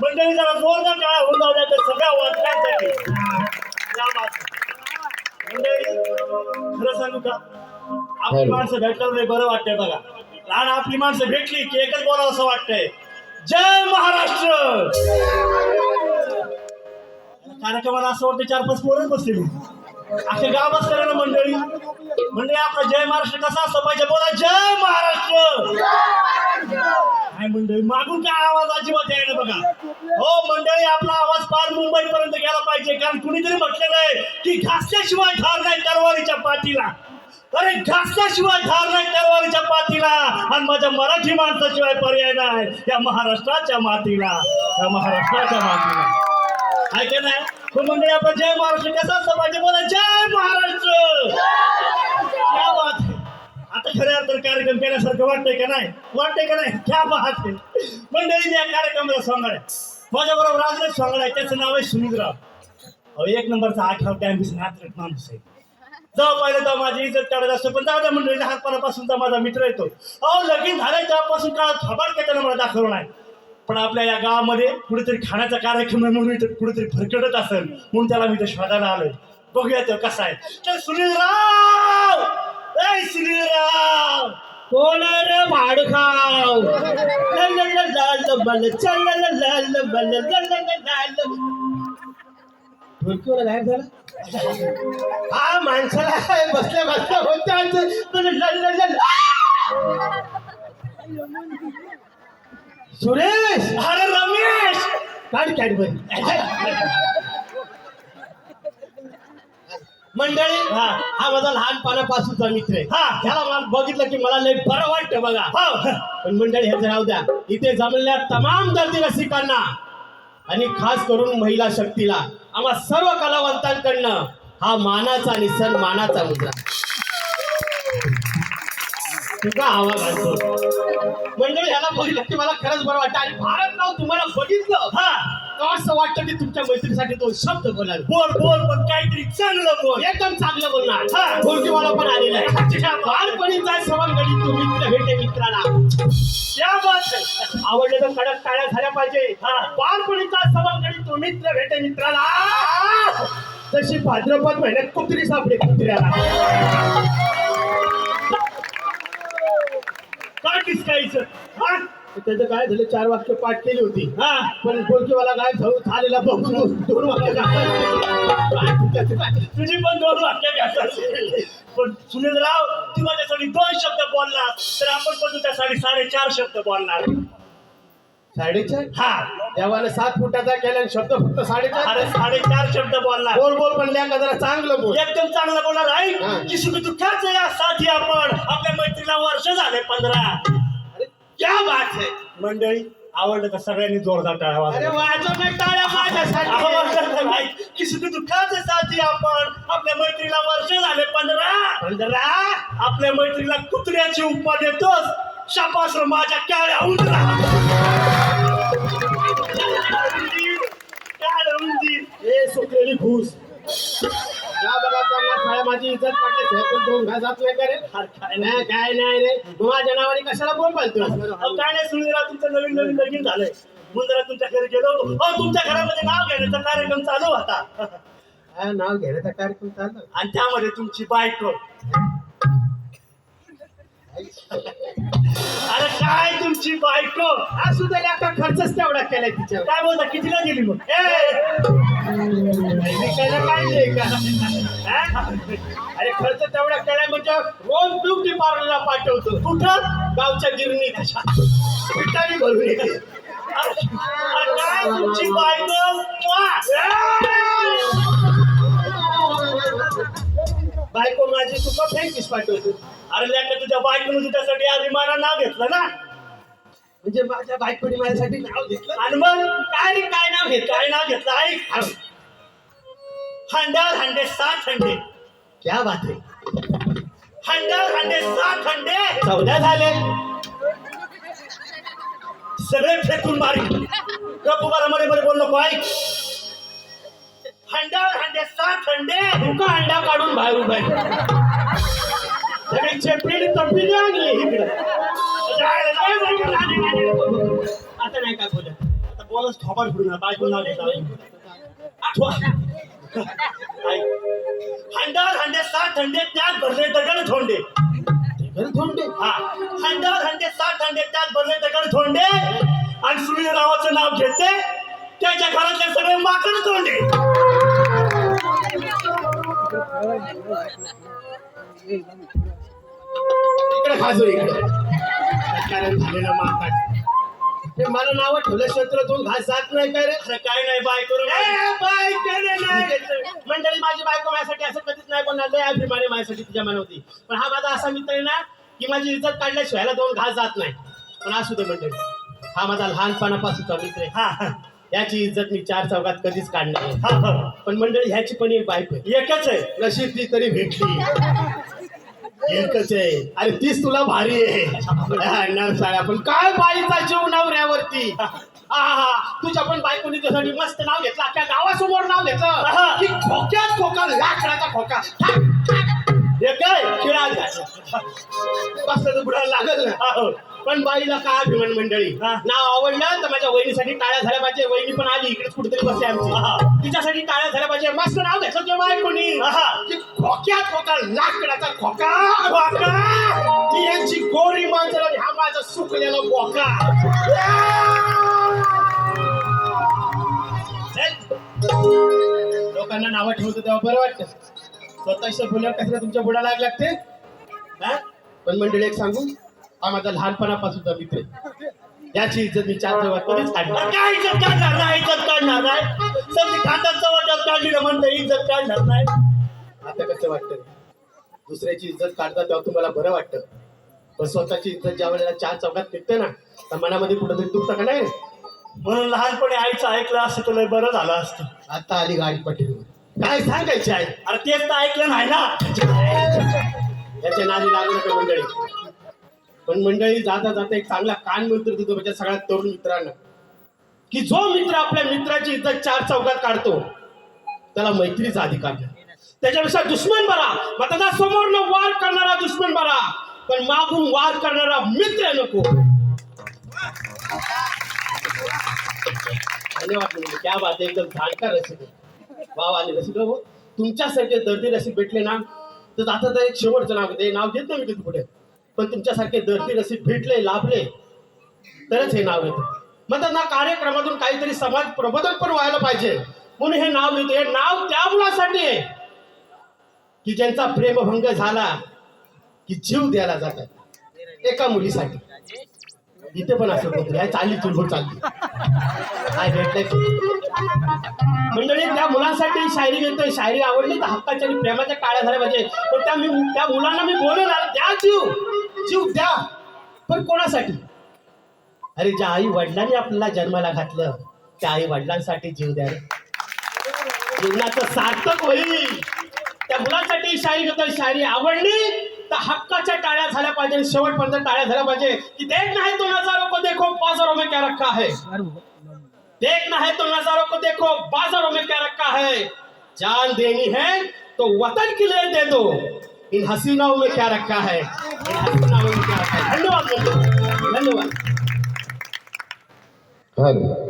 मंडळी जरा जोरदार होऊन जाऊ द्या त्या सगळ्या वाचकांसाठी. मंडळी खरं सांगू का? आपली माणसं भेटल्यावर लय बरं वाटतंय बघा. लहान आपली माणसं भेटली की एकच बोलावं असं वाटतंय. जय महाराष्ट्र! कार्यक्रमाला असं वाटतं चार पाच पोरच बसलेली अख्खे गाव बसलेलं ना मंडळी. मंडळी आपला जय महाराष्ट्र कसा असं पाहिजे बोला जय महाराष्ट्र! काय मंडळी मागून काय आवाज अजिबात यायला बघा. हो मंडळी आपला आवाज फार मुंबई पर्यंत गेला पाहिजे. कारण कुणीतरी म्हटलेलं आहे की घासल्याशिवाय ठार नाही तरवारीच्या पाठीला. अरे घासल्याशिवाय धार नाही तलवारीच्या पातीला आणि माझ्या मराठी माणसाशिवाय पर्याय नाही या महाराष्ट्राच्या मातीला या महाराष्ट्राच्या मातीला. ऐका नाही? तो मंडळी आपण जय महाराष्ट्र. कसा असतं पाहिजे? बोला जय महाराष्ट्र! क्या बात है. आता खऱ्या अर्थानं कार्यक्रम केल्यासारखं वाटतंय का नाही? वाटतंय का नाही? क्या बात आहे मंडळी या कार्यक्रमाला सांगणार आहे. माझ्या बरोबर राजराज सांगणार आहे. त्याचं नाव आहे सुनीलराव अहो एक नंबरचा आठवा टॅम्पिस नात्रक माणूस आहे. जाऊ पाहिलं तर माझी इज्जत काढत असतो पण दादा द्या मंडळी लहानपणापासूनचा माझा मित्र येतो अहो लगीन झालं तेव्हापासून काळ थबाड त्यानं मला दाखवलं नाही पण आपल्या या गावामध्ये कुठेतरी खाण्याचा कार्यक्रम आहे म्हणून इथं कुठेतरी भरकटत असेल म्हणून त्याला मी ते शोधायला आलोय बघूया तो कसा आहे तर सुनीलराव ए सुनीलराव कोण रे भाडखाव ला ला ला बल चल ला ला ला ला बल ला ला ला गायब झाला? हा माणसाला बसल्या बसल्या होत्या म्हणजे सुरेश! अरे रमेश! काढ कॅडबरी मंडळी हा. हा माझा लहानपणापासूनचा मित्र आहे. हा. ह्याला मला बघितलं की मला लय बरं वाटतं बघा. हा. पण मंडळी ह्याचं राहू द्या. इथे जमलेल्या तमाम दर्दी रसिकांना आणि खास करून महिला शक्तीला आम्हा सर्व कलावंतांकडनं हा मानाचा आणि सन्मानाचा मुद्रा. तुका आवाज आणतो म्हणजे ह्याला बघितलं की मला खरंच बरं वाटतं. आणि भारत राव तुम्हाला बघितलं हा तर असं वाटतं की तुमच्या मैत्रीसाठी दोन शब्द बोलाल बोल बोल पण काहीतरी चांगलं बोल. एकदम चांगलं बोलणार. हा. ढोलकीवाला पण आलेला आहे. लहानपणीचा सवंगडी तू मित्र भेटे मित्राला. बात आवडले तर कडक टाळ्या झाल्या पाहिजे. हा. बालपणीचा सवंगडी तो मित्र भेटे मित्राला. तशी भाद्रपद महिन्यात कुत्री सापडे कुत्र्याला. काय किसकायचं? हा? त्याचं काय झालं? चार वाक्य पाठ केली होती. हा पण ढोलकीवाला काय झालेला बघून दोन वाक्य. तुझी पण दोन वाक्य घ्यायचं पण सुनीलराव तू माझ्यासाठी दोन शब्द बोलला तर आपण पण तुझ्यासाठी साडेचार शब्द बोलणार. साडेचार? हा. देवाने सात फुटाचा केला आणि शब्द फक्त साडेचार? अरे साडेचार शब्द बोलणार बोल बोल म्हणल्या का जरा चांगलं बोल. एकदम चांगलं बोलणार. आहे की सुख दुःखाच या साथी आपण आपल्या मैत्रीला वर्ष झाले पंधरा. क्या बात है? मंडळी आवडलं तर सगळ्यांनी जोरदार टाळ्या अरे वाजवा. वाजव नाही. टाळ्या माझ्यासाठी दुःखाच साथी आपण? आपल्या मैत्रीला वर्ष झाले पंधरा. पंधरा? आपल्या मैत्रीला कुत्र्याची उपमा देतोस. शापास रे माझ्या काळ्या उंदरा. काळ्या उंदीर. ए सुकलेली घुस. माझी इज्जत नाही. काय नाही. काय रे. माझ्या नावाने कशाला बोल अहो, काय नाही सुनीला तुमचं नवीन नवीन लगीन झालंय. जरा तुमच्या घरी गेलो होतो. तुमच्या घरामध्ये नाव घेण्याचा कार्यक्रम चालू होता. नाव घेण्याचा कार्यक्रम चालला आणि त्यामध्ये तुमची बायको. अरे काय तुमची बायको? असू दे आता खर्चच तेवढा केलाय तिच्यावर. काय बोलता कितीला गेली मग? काय नाही का? हा? अरे खर्च तेवढा केलाय म्हणजे रोज ब्युटी पार्लरला पाठवतो. कुठं? गावच्या गिरणी पिठाणी भरून येते. तुमची बायको! बायको माझी तुका फेंकीस पाठवतो. अरे लेका तुझ्या बायकोनं तुझ्यासाठी आधी मला नाव घेतलं ना? म्हणजे माझ्या बायकोने माझ्यासाठी नाव घेतलं? आणि मग काय काय नाव घेतलं? काय नाव घेतलं? ऐक. हंडर हंडे सात हंडे. क्या बात आहे हंडर हंडे सात हंडे. चौदा झाले. सगळे फेकून मारी. गप उभा मध्ये मध्ये बोल नको ऐक. हंडावर हंडे सात हंडे. तुका अंडा काढून बाहेर उभा. सगळी चेपडी तपली आणली इकडे. आता नाही काय बोलत. आता बोलच थोपाड फिरून बायको हंडावर हंडे सात हंडे त्यात भरले दगड थोंडे घरी थोंडे हा. हंडावर हंडे सात हंडे त्यात भरले दगड थोंडे आणि सूर्यरावाचं नाव घेते. त्याच्या घरातले सगळे माकड तोंडे इकडे खाजो इकडे. झालेलं माकाट ते मला नावं ठेवलं क्षेत्रातून घास जात नाही काय रे? अरे काय नाही बायको रे. ए, बायको रे, नाही. मंडळी माझी बायको माझ्यासाठी असं कधीच नाही बोलणार. लय अभिमानी माझ्यासाठी मनात होती. पण हा माझा असा मित्र आहे ना की माझी इज्जत काढल्याशिवाय ह्याला दोन घास जात नाही. पण असू दे मंडळी. हा माझा लहानपणापासूनचा मित्र आहे. हा हा. याची इज्जत मी चार चौकात कधीच काढणार नाही. हा, हा. पण मंडळी ह्याची पण एक बायको आहे. एकच आहे. नशीब ती तरी भेटली. एकच आहे. अरे तीच तुला भारी आहे. पण काय बाईचा जीव नवऱ्यावरती? तुझ्या पण बायकोनी तुझ्यासाठी मस्त नाव घेतलं. अख्ख्या गावासमोर नाव घेतलं. की खोक्यात खोका लाकडाचा खोका. हे काय खिळा. बसलं तर बुडाला लागल ना. पण बाईला काय अभिमान मंडळी. नाव आवडलं तर माझ्या वहिनीसाठी टाळ्या झाल्या पाहिजे वहिनी पण आली इकडेच कुठेतरी बसते हा. आमची तिच्यासाठी टाळ्या झाल्या पाहिजे मस्त नाव घेतलं तुझ्या बायकोनी हा. की खोक्यात खोका लाकडाचा खोका खोका ती यांची गोरी आणि हा माझा सुकलेला बोका. लोकांना नावं ठेवतो तेव्हा बरं वाटतं स्वतःच्या बोलल्यावर कशाला तुमच्या बुडाला लाग लागते? हा? पण मंडळी एक सांगू? हा माझा लहानपणापासूनचा मित्र आहे. याची इज्जत मी चार चौघात कधीच काढणार काय इज्जत काढणार? नाही इज्जत काढणार नाही. खात्याचं वाटत काढली ना म्हणतं इज्जत काढणार नाही. आता कसं वाटतं? दुसऱ्याची इज्जत काढता तेव्हा तुम्हाला बरं वाटतं. पण स्वतःची इज्जत ज्या वेळेला चार चौकात निघते ना तर मनामध्ये कुठंतरी दुखतं का नाही? म्हणून लहानपणी आईचं ऐकलं असतं तर लय बरं झालं असतं. आता आली गाडी पाठीवर काय सांगायचे आहे अरे तेच तर ऐकलं नाही ना. याच्या नादी लागू नका मंडळी. पण मंडळी जाता जाता एक चांगला कान मित्र देतो माझ्या सगळ्या तरुण मित्रांना. की जो मित्र आपल्या मित्राची इज्जत चार चौकात काढतो त्याला मैत्रीचा अधिकार नाही. त्याच्यापेक्षा दुश्मन बरा. मग त्याचा समोरनं वार करणारा दुश्मन बरा. पण मागून वार करणारा मित्र नको. धन्यवाद म्हणजे क्या बात एकदम जाणकार रसिक आहे. आले. रसिक हो तुमच्यासारखे दर्दी रसिक भेटले ना तर आता तर एक शेवटचं नाव घेते. नाव घेत नाही मी कधी पुढे पण तुमच्यासारखे दर्दी रसिक भेटले लाभले तरच हे नाव येतं. मग ना कार्यक्रमातून काहीतरी समाज प्रबोधन पण व्हायला पाहिजे. म्हणून हे नाव लिहितो हे नाव त्या मुलासाठी आहे की ज्यांचा प्रेमभंग झाला की जीव द्यायला जातात. एका मुलीसाठी. इथे पण असं होतं. आहे चालली चुलबुड चालली. काय भेटलंय मंडळी त्या मुलांसाठी शायरी घेतोय. शायरी आवडली तर हक्काच्या आणि प्रेमाच्या टाळ्या झाल्या पाहिजे. पण त्या मी त्या मुलांना मी बोलवणार द्या जीव. जीव द्या. पण कोणासाठी? अरे ज्या आई वडिलांनी आपल्याला जन्माला घातलं त्या आई वडिलांसाठी जीव द्या जीवनाचं सार्थक होईल. त्या मुलांसाठी शायरी घेतोय. शायरी आवडली हक्काच्या टाळ्या झाल्या पाहिजे शेवटपर्यंत टाळ्या झाल्या पाहिजे. की देख नाही तो नजारों को देखो, बाजारों में क्या रखा है. देखना है तो नजारों को देखो, बाजारों में क्या रखा है. जान देनी है तो वतन के लिए दे दो. इन हसीनाओं में क्या रखा है? धन्यवाद। धन्यवाद।